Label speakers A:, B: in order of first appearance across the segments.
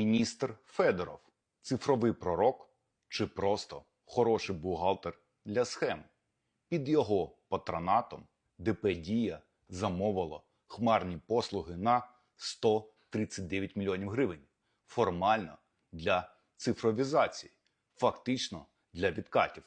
A: Міністр Федоров цифровий пророк чи просто хороший бухгалтер для схем. Під його патронатом ДП Дія замовило хмарні послуги на 139 мільйонів гривень. Формально для цифровізації, фактично для відкатів.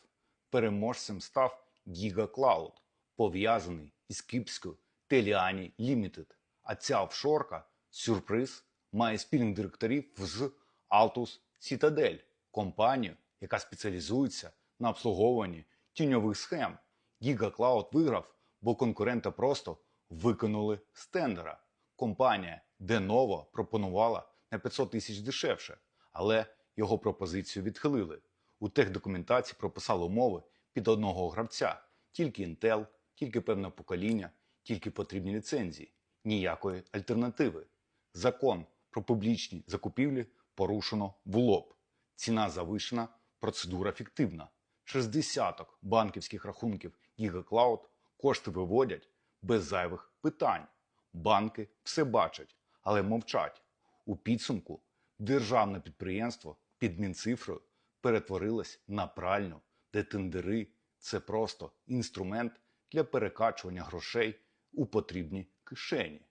A: Переможцем став GigaCloud, пов'язаний із кіпською Теліані Limited. А ця офшорка сюрприз має спільних директорів з Altus Citadel, компанію, яка спеціалізується на обслуговуванні тіньових схем. GigaCloud виграв, бо конкурента просто викинули з тендера. Компанія Denovo пропонувала на 500 тисяч дешевше, але його пропозицію відхилили. У техдокументації прописали умови під одного гравця: тільки Intel, тільки певне покоління, тільки потрібні ліцензії, ніякої альтернативи. Закон про публічні закупівлі порушено в лоб. Ціна завишена, процедура фіктивна. Через десяток банківських рахунків GigaCloud кошти виводять без зайвих питань. Банки все бачать, але мовчать. У підсумку державне підприємство під Мінцифрою перетворилось на пральню, де тендери це просто інструмент для перекачування грошей у потрібні кишені.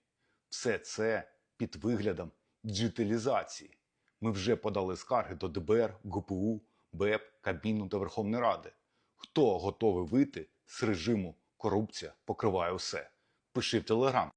A: Все це під виглядом діджиталізації. Ми вже подали скарги до ДБР, ГПУ, БЕП, Кабміну та Верховної Ради. Хто готовий вийти з режиму корупція покриває усе? Пиши в Телеграм.